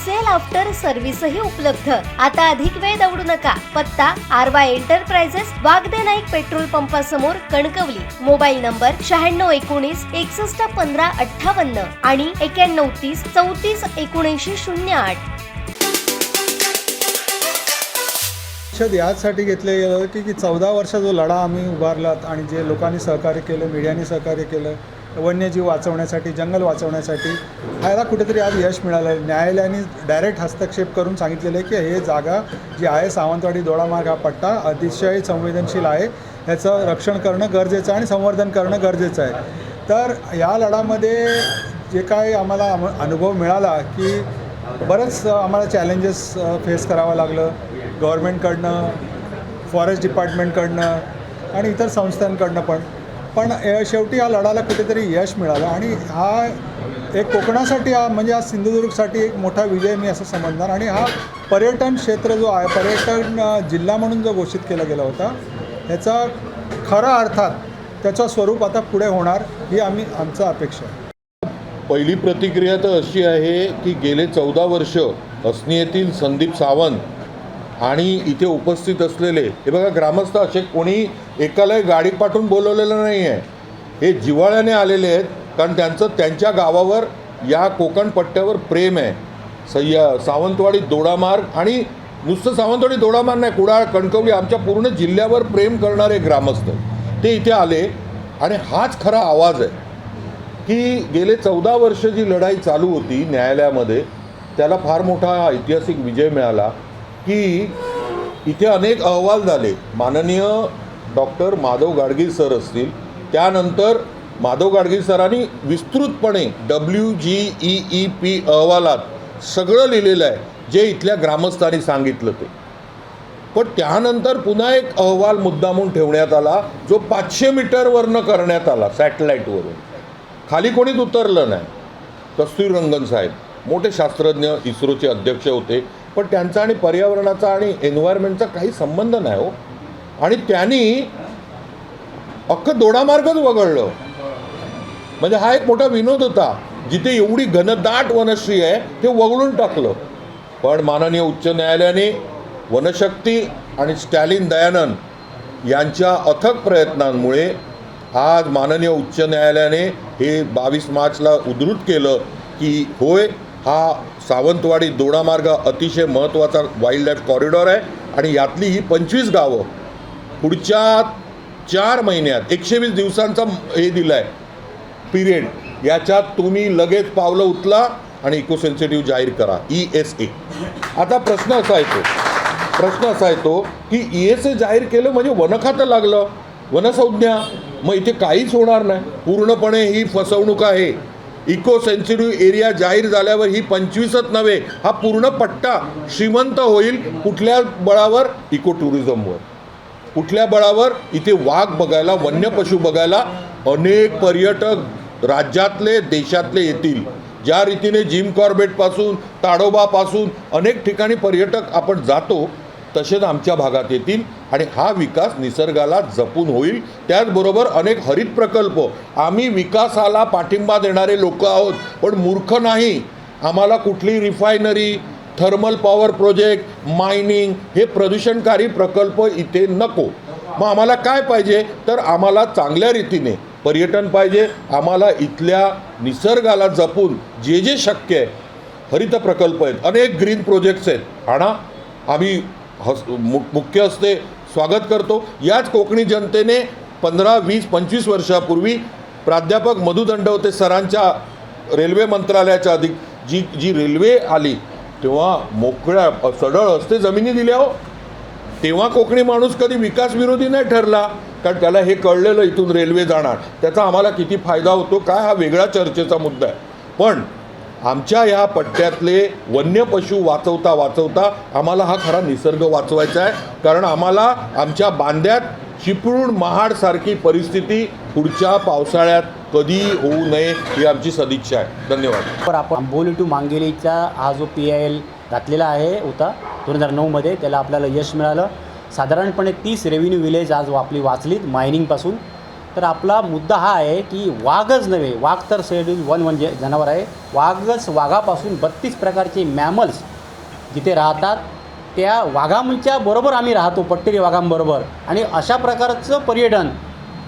Sale after सर्व्हिसही उपलब्ध. आता अधिक वेळ दौडू नका. पत्ता आरवा एंटरप्राइजेस वागदे नाईक पेट्रोल पंपासमोर कणकवली. मोबाईल नंबर शहाण्णव एकोणीस एकसष्ट पंधरा अठ्ठावन्न आणि एक्याण्णव तीस चौतीस एकोणऐंशी शून्य आठ. लक्षात घेतलं गेलं की की चौदा वर्ष जो लढा आम्ही उभारलात आणि जे लोकांनी सहकार्य केलं मीडियाने सहकार्य केलं वन्यजीव वाचवण्यासाठी जंगल वाचवण्यासाठी ह्याला कुठेतरी आज यश मिळालं आहे न्यायालयाने डायरेक्ट हस्तक्षेप करून सांगितलेलं आहे की हे जागा जी आहे सावंतवाडी दोडामार्ग हा पट्टा अतिशय संवेदनशील आहे. ह्याचं रक्षण करणं गरजेचं आहे आणि संवर्धन करणं गरजेचं आहे. तर या लढामध्ये जे काय आम्हाला अनुभव मिळाला की बरंच आम्हाला चॅलेंजेस फेस करावं लागलं. गव्हर्मेंटकडनं फॉरेस्ट डिपार्टमेंटकडनं आणि इतर संस्थांकडनं पण. पण शेवटी या लढाला कुठेतरी यश मिळालं. आणि हा एक कोकणासाठी हा म्हणजे हा सिंधुदुर्गसाठी एक मोठा विजय मी असं समजणार. आणि हा पर्यटन क्षेत्र जो आहे पर्यटन जिल्हा म्हणून जो घोषित केला गेला होता ह्याचा खरा अर्थात त्याचं स्वरूप आता पुढे होणार ही आम्ही आमचा अपेक्षा आहे. पहिली प्रतिक्रिया तर अशी आहे की गेले चौदा वर्ष असणी येथील संदीप सावंत आणि इथे उपस्थित असलेले हे बघा ग्रामस्थ असे कोणी एकालाही गाडी पाठवून बोलवलेलं नाही आहे हे जिव्हाळ्याने आलेले आहेत कारण त्यांचं त्यांच्या गावावर या कोकण पट्ट्यावर प्रेम आहे. सह्या सावंतवाडी दोडामार्ग आणि नुसतं सावंतवाडी दोडामार्ग नाही कुडाळ कणकवली आमच्या पूर्ण जिल्ह्यावर प्रेम करणारे ग्रामस्थ ते इथे आले आणि हाच खरा आवाज आहे की गेले चौदा वर्ष जी लढाई चालू होती न्यायालयामध्ये त्याला फार मोठा ऐतिहासिक विजय मिळाला. की इथे अनेक अहवाल झाले. माननीय डॉक्टर माधव गाडगीळ सर असतील. त्यानंतर माधव गाडगीळ सरांनी विस्तृतपणे W G E E P अहवालात सगळं लिहिलेलं आहे जे इथल्या ग्रामस्थांनी सांगितलं ते. पण त्यानंतर पुन्हा एक अहवाल मुद्दामून ठेवण्यात आला जो पाचशे मीटरवरनं करण्यात आला सॅटेलाईटवरून. खाली कोणीच उतरलं नाही. कस्तुरीरंगन साहेब मोठे शास्त्रज्ञ इस्रोचे अध्यक्ष होते. पण त्यांचा आणि पर्यावरणाचा आणि एन्व्हायरमेंटचा काही संबंध नाही हो. आणि त्यांनी अख्खं दोडामार्गच वगळलं. म्हणजे हा एक मोठा विनोद होता जिथे एवढी घनदाट वनश्री आहे ते वगळून टाकलं. पण माननीय उच्च न्यायालयाने वनशक्ती आणि स्टॅलिन दयानंद यांच्या अथक प्रयत्नांमुळे आज माननीय उच्च न्यायालयाने हे बावीस मार्चला उद्धृत केलं की होय हा सावंतवाडी दोडामार्ग अतिशय महत्त्वाचा वाईल्ड लाईफ कॉरिडॉर आहे आणि यातली ही पंचवीस गावं पुढच्या चार महिन्यात एकशे वीस दिवसांचा हे दिलं आहे पिरियड याच्यात तुम्ही लगेच पावलं उचला आणि इको सेन्सिटिव्ह जाहीर करा. ई एस ए आता प्रश्न असा येतो प्रश्न असा येतो की ई एस ए जाहीर केलं म्हणजे वनखातं लागलं वनसंज्ञा. मग इथे काहीच होणार नाही. पूर्णपणे ही फसवणूक आहे. इको सेन्सिटिव्ह एरिया जाहीर झाल्यावर ही पंचवीसच नव्हे हा पूर्ण पट्टा श्रीमंत होईल कुठल्या बळावर? इको टुरिझमवर कुठल्या बळावर? इथे वाघ बघायला वन्य पशु बघायला अनेक पर्यटक राज्यातले देशातले येतील. ज्या रीतीने जिम कॉर्बेटपासून ताडोबापासून अनेक ठिकाणी पर्यटक आपण जातो तसेच आमच्या भागात येतील आणि हा विकास निसर्गाला जपून होईल. त्याचबरोबर अनेक हरित प्रकल्प. आम्ही विकासाला पाठिंबा देणारे लोक आहोत पण मूर्ख नाही. आम्हाला कुठली refinery thermal power project mining हे प्रदूषणकारी प्रकल्प इथे नको. मग आम्हाला काय पाहिजे? तर आम्हाला चांगल्या रीतीने पर्यटन पाहिजे. आम्हाला इथल्या निसर्गाला जपून जे जे शक्य आहे हरित प्रकल्प आहेत अनेक ग्रीन प्रोजेक्ट्स आहेत. आणा आम्ही हस मु मुख्य हस्ते स्वागत करतो. याच कोकणी जनतेने पंधरा वीस पंचवीस वर्षापूर्वी प्राध्यापक मधु दंडवते सरांच्या रेल्वे मंत्रालयाच्या अधिक जी जी रेल्वे आली तेव्हा मोकळ्या सडळ असते जमिनी दिल्या हो. तेव्हा कोकणी माणूस कधी विकास विरोधी नाही ठरला कारण त्याला हे कळलेलं इथून रेल्वे जाणार. त्याचा आम्हाला किती फायदा होतो काय हा वेगळा चर्चेचा मुद्दा आहे. पण आमच्या या पट्ट्यातले वन्य पशु वाचवता वाचवता आम्हाला हा खरा निसर्ग वाचवायचा आहे. कारण आम्हाला आमच्या बांध्यात चिपळूण महाडसारखी परिस्थिती पुढच्या पावसाळ्यात कधी होऊ नये ही आमची सदिच्छा आहे. धन्यवाद. पर आपण आंबोली टू मांगेलीचा हा जो पी आय एल घातलेला आहे होता दोन हजार नऊमध्ये त्याला आपल्याला यश मिळालं. साधारणपणे तीस रेव्हेन्यू विलेज आज आपली वाचलीत मायनिंगपासून तर आपला मुद्दा हा आहे की वाघच नव्हे वाघ तर शेड्यूल वन म्हणजे जनावर आहे. वाघच वाघापासून बत्तीस प्रकारचे मॅमल्स जिथे राहतात. त्या वाघांच्या बरोबर आम्ही राहतो पट्टेरी वाघांबरोबर. आणि अशा प्रकारचं पर्यटन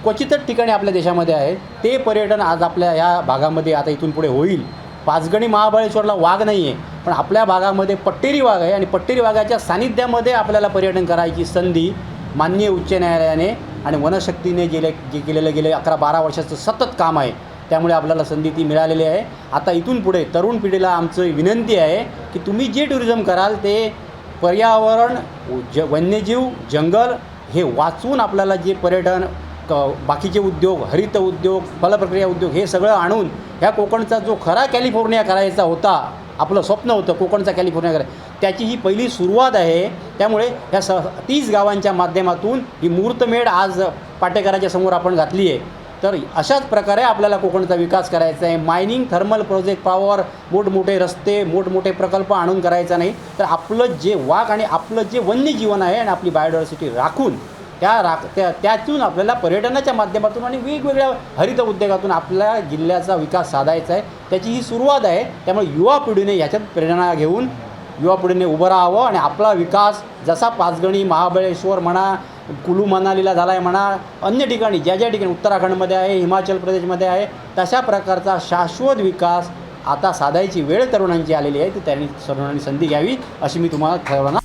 क्वचितच ठिकाणी आपल्या देशामध्ये आहे. ते पर्यटन आज आपल्या या भागामध्ये आता इथून पुढे होईल. पाचगणी महाबळेश्वरला वाघ नाही आहे पण आपल्या भागामध्ये पट्टेरी वाघ आहे. आणि पट्टेरी वाघाच्या सानिध्यामध्ये आपल्याला पर्यटन करायची संधी माननीय उच्च न्यायालयाने आणि वनशक्तीने गेले जे केलेलं गेले अकरा बारा वर्षाचं सतत काम आहे त्यामुळे आपल्याला संधी ती मिळालेली आहे. आता इथून पुढे तरुण पिढीला आमचं विनंती आहे की तुम्ही जे टुरिझम कराल ते पर्यावरण ज वन्यजीव जंगल हे वाचून आपल्याला जे पर्यटन क बाकीचे उद्योग हरित उद्योग फलप्रक्रिया उद्योग हे सगळं आणून ह्या कोकणचा जो खरा कॅलिफोर्निया करायचा होता आपलं स्वप्न होतं कोकणचा कॅलिफोर्निया करायचा. त्याची ही पहिली सुरुवात आहे. त्यामुळे ह्या स तीस गावांच्या माध्यमातून ही मूर्तमेढ आज पाटेकराच्या समोर आपण घातली आहे. तर अशाच प्रकारे आपल्याला कोकणचा विकास करायचा आहे. मायनिंग थर्मल प्रोजेक्ट पॉवर मोठमोठे रस्ते मोठमोठे प्रकल्प आणून करायचा नाही. तर आपलं जे वाघ आणि आपलं जे वन्यजीवन आहे आणि आपली बायोडायव्हर्सिटी राखून त्या राख त्या त्यातून आपल्याला पर्यटनाच्या माध्यमातून आणि वेगवेगळ्या हरित उद्योगातून आपल्या जिल्ह्याचा विकास साधायचा आहे. त्याची ही सुरुवात आहे. त्यामुळे युवा पिढीने याच्यात प्रेरणा घेऊन युवा पिढीने उभं राहावं आणि आपला विकास जसा पाचगणी महाबळेश्वर म्हणा कुलू मनालीला झाला आहे म्हणा अन्य ठिकाणी ज्या ज्या ठिकाणी उत्तराखंडमध्ये आहे हिमाचल प्रदेशमध्ये आहे तशा प्रकारचा शाश्वत विकास आता साधायची वेळ तरुणांची आलेली आहे ती त्यांनी तरुणांनी संधी घ्यावी अशी मी तुम्हाला ठरवणार.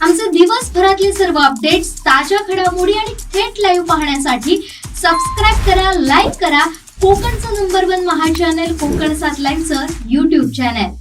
आमचे दिवसभरातले सर्व अपडेट्स ताज्या घडामोडी आणि थेट लाईव्ह पाहण्यासाठी सबस्क्राईब करा लाईक करा. कोकणचं number one Maha channel Konkan सात लाईव्हचं युट्यूब चॅनल